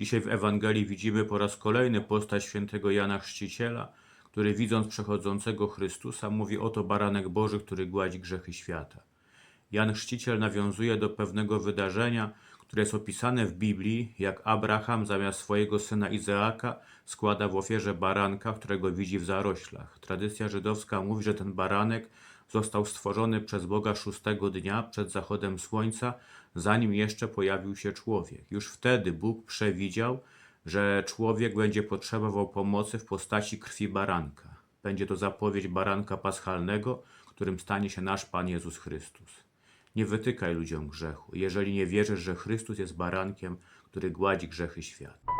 Dzisiaj w Ewangelii widzimy po raz kolejny postać świętego Jana Chrzciciela, który widząc przechodzącego Chrystusa mówi oto baranek Boży, który gładzi grzechy świata. Jan Chrzciciel nawiązuje do pewnego wydarzenia, które jest opisane w Biblii, jak Abraham zamiast swojego syna Izaaka składa w ofierze baranka, którego widzi w zaroślach. Tradycja żydowska mówi, że ten baranek został stworzony przez Boga szóstego dnia przed zachodem słońca, zanim jeszcze pojawił się człowiek. Już wtedy Bóg przewidział, że człowiek będzie potrzebował pomocy w postaci krwi baranka. Będzie to zapowiedź baranka paschalnego, którym stanie się nasz Pan Jezus Chrystus. Nie wytykaj ludziom grzechu, jeżeli nie wierzysz, że Chrystus jest barankiem, który gładzi grzechy świata.